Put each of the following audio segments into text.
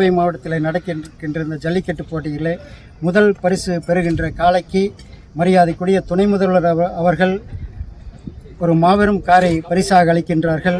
கோவை மாவட்டத்தில் நடக்கின்ற இந்த ஜல்லிக்கட்டு போட்டிகளில் முதல் பரிசு பெறுகின்ற காளைக்கு மரியாதைக்குரிய துணை முதல்வர் அவர்கள் ஒரு மாபெரும் காரை பரிசாக அளிக்கின்றார்கள்.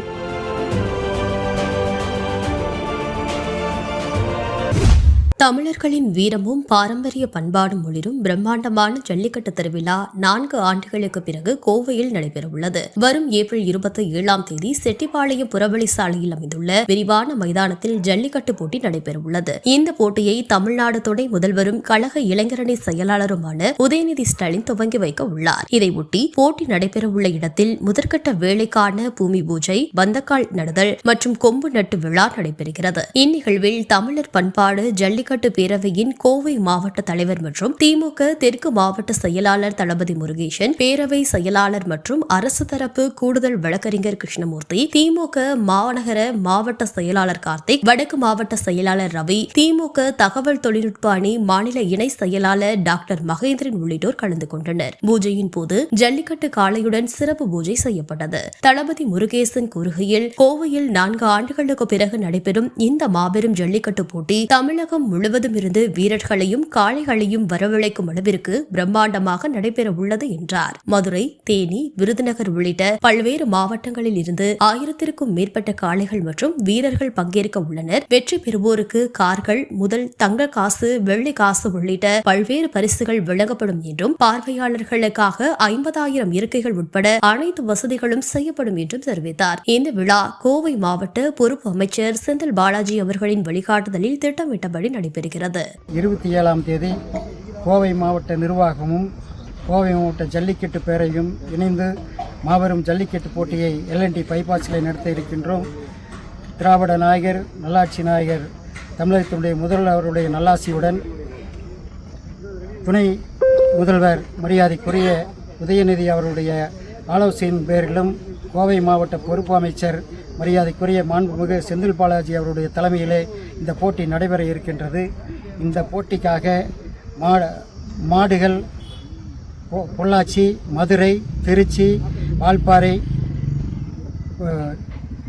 தமிழர்களின் வீரமும் பாரம்பரிய பண்பாடும் ஒளிரும் பிரம்மாண்டமான ஜல்லிக்கட்டு திருவிழா நான்கு ஆண்டுகளுக்கு பிறகு கோவையில் நடைபெறவுள்ளது. வரும் ஏப்ரல் இருபத்தி ஏழாம் தேதி செட்டிப்பாளையம் புறவழி சாலையில் அமைந்துள்ள விரிவான மைதானத்தில் ஜல்லிக்கட்டு போட்டி நடைபெறவுள்ளது. இந்த போட்டியை தமிழ்நாடு துணை முதல்வரும் கழக இளைஞரணி செயலாளருமான உதயநிதி ஸ்டாலின் துவங்கி வைக்க உள்ளார். இதையொட்டி போட்டி நடைபெறவுள்ள இடத்தில் முதற்கட்ட வேலைக்கான பூமி பூஜை பந்தக்கால் நடுதல் மற்றும் கொம்பு நட்டு விழா நடைபெறுகிறது. இந்நிகழ்வில் தமிழர் பண்பாடு ஜல்லிக்கட்டு பேரவையின் கோவை மாவட்ட தலைவர் மற்றும் திமுக தெற்கு மாவட்ட செயலாளர் தளபதி முருகேசன் பேரவை செயலாளர் மற்றும் அரசு தரப்பு கூடுதல் வழக்கறிஞர் கிருஷ்ணமூர்த்தி திமுக மாநகர மாவட்ட செயலாளர் கார்த்திக் வடக்கு மாவட்ட செயலாளர் ரவி திமுக தகவல் தொழில்நுட்ப அணி மாநில இணை செயலாளர் டாக்டர் மகேந்திரன் உள்ளிட்டோர் கலந்து கொண்டனர். பூஜையின் போது ஜல்லிக்கட்டு காளையுடன் சிறப்பு பூஜை செய்யப்பட்டது. தளபதி முருகேசன் கூறுகையில் கோவையில் நான்கு ஆண்டுகளுக்கு பிறகு நடைபெறும் இந்த மாபெரும் ஜல்லிக்கட்டு போட்டி தமிழகம் முழுவதும் இருந்து வீரர்களையும் காளைகளையும் வரவழைக்கும் அளவிற்கு பிரம்மாண்டமாக நடைபெற உள்ளது என்றார். மதுரை தேனி விருதுநகர் உள்ளிட்ட பல்வேறு மாவட்டங்களில் இருந்து ஆயிரத்திற்கும் மேற்பட்ட காளைகள் மற்றும் வீரர்கள் பங்கேற்க உள்ளனர். வெற்றி பெறுவோருக்கு கார்கள் முதல் தங்க காசு வெள்ளி காசு உள்ளிட்ட பல்வேறு பரிசுகள் வழங்கப்படும் என்றும் பார்வையாளர்களுக்காக ஐம்பதாயிரம் இருக்கைகள் உட்பட அனைத்து வசதிகளும் செய்யப்படும் என்றும் தெரிவித்தார். இந்த விழா கோவை மாவட்ட பொறுப்பு அமைச்சர் செந்தில் பாலாஜி அவர்களின் வழிகாட்டுதலில் திட்டமிட்டபடி நடைபெறுகிறது இருபத்தி ஏழாம் தேதி கோவை மாவட்ட நிர்வாகமும் கோவை மாவட்ட ஜல்லிக்கட்டு பேரையும் இணைந்து மாபெரும் ஜல்லிக்கட்டு போட்டியை எல்என்டி பைபாஸில் நடத்த இருக்கின்றோம். திராவிட நாயகர் நல்லாட்சி நாயகர் தமிழகத்தினுடைய முதல்வர் அவருடைய நல்லாசியுடன் துணை முதல்வர் மரியாதைக்குரிய உதயநிதி அவருடைய ஆலோசனையின் பேரிலும் கோவை மாவட்ட பொறுப்பு அமைச்சர் மரியாதைக்குரிய மாண்புமிகு செந்தில் பாலாஜி அவருடைய தலைமையிலே இந்த போட்டி நடைபெற இருக்கின்றது. இந்த போட்டிக்காக மா மாடுகள் பொள்ளாச்சி மதுரை திருச்சி வால்பாறை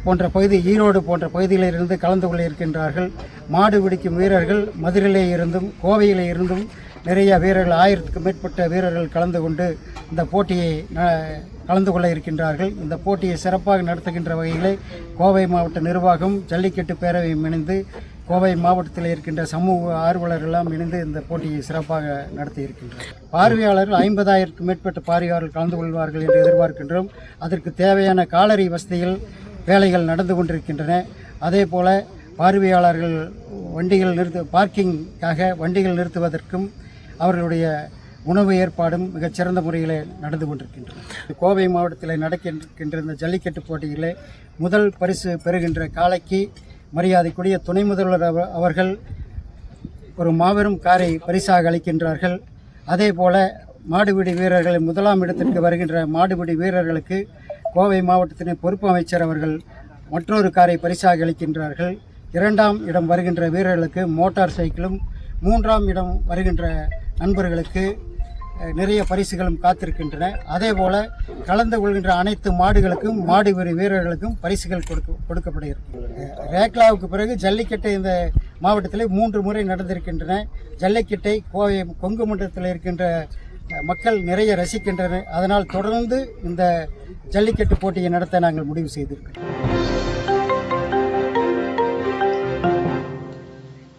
போன்ற பகுதி ஈரோடு போன்ற பகுதிகளிலிருந்து கலந்து கொள்ள இருக்கின்றார்கள். மாடு பிடிக்கும் வீரர்கள் மதுரையிலே இருந்தும் கோவையிலே இருந்தும் நிறைய வீரர்கள் ஆயிரத்துக்கும் மேற்பட்ட வீரர்கள் கலந்து கொண்டு இந்த போட்டியை ந- கலந்து கொள்ள இருக்கின்றார்கள். இந்த போட்டியை சிறப்பாக நடத்துகின்ற வகையிலே கோவை மாவட்ட நிர்வாகம் ஜல்லிக்கட்டு பேரவையும் இணைந்து கோவை மாவட்டத்தில் இருக்கின்ற சமூக ஆர்வலர்கள் எல்லாம் இணைந்து இந்த போட்டியை சிறப்பாக நடத்தி இருக்கின்றனர். பார்வையாளர்கள் ஐம்பதாயிரத்துக்கும் மேற்பட்ட பார்வையாளர்கள் கலந்து கொள்வார்கள் என்று எதிர்பார்க்கின்றோம். அதற்கு தேவையான காலரி வசதிகள் வேலைகள் நடந்து கொண்டிருக்கின்றன. அதே போல பார்வையாளர்கள் வண்டிகள் நிறுத்த பார்க்கிங்காக வண்டிகள் நிறுத்துவதற்கும் அவர்களுடைய உணவு ஏற்பாடும் மிகச்சிறந்த முறையில் நடந்து கொண்டிருக்கின்றன. கோவை மாவட்டத்தில் நடக்கின்ற இந்த ஜல்லிக்கட்டு போட்டியிலே முதல் பரிசு பெறுகின்ற காலைக்கு மரியாதைக்குரிய துணை முதல்வர் அவர்கள் ஒரு மாபெரும் காரை பரிசாக அளிக்கின்றார்கள். அதே போல மாடுபிடி வீரர்கள் முதலாம் இடத்திற்கு வருகின்ற மாடுபிடி வீரர்களுக்கு கோவை மாவட்டத்தினை பொறுப்பு அமைச்சர் அவர்கள் மற்றொரு காரை பரிசாக அளிக்கின்றார்கள். இரண்டாம் இடம் வருகின்ற வீரர்களுக்கு மோட்டார் சைக்கிளும் மூன்றாம் இடம் வருகின்ற நண்பர்களுக்கு நிறைய பரிசுகளும் காத்திருக்கின்றன. அதே போல கலந்து கொள்கின்ற அனைத்து மாடுகளுக்கும் மாடு வீர வீரர்களுக்கும் பரிசுகள் கொடுக்க கொடுக்கப்பட இருக்கின்றன ரேக்லாவுக்கு பிறகு ஜல்லிக்கட்டு இந்த மாவட்டத்தில் மூன்று முறை நடந்திருக்கின்றன. ஜல்லிக்கட்டை கோவை கொங்கு மண்டலத்தில் இருக்கின்ற மக்கள் நிறைய ரசிக்கின்றனர். அதனால் தொடர்ந்து இந்த ஜல்லிக்கட்டு போட்டியை நடத்த நாங்கள் முடிவு செய்திருக்கிறோம்.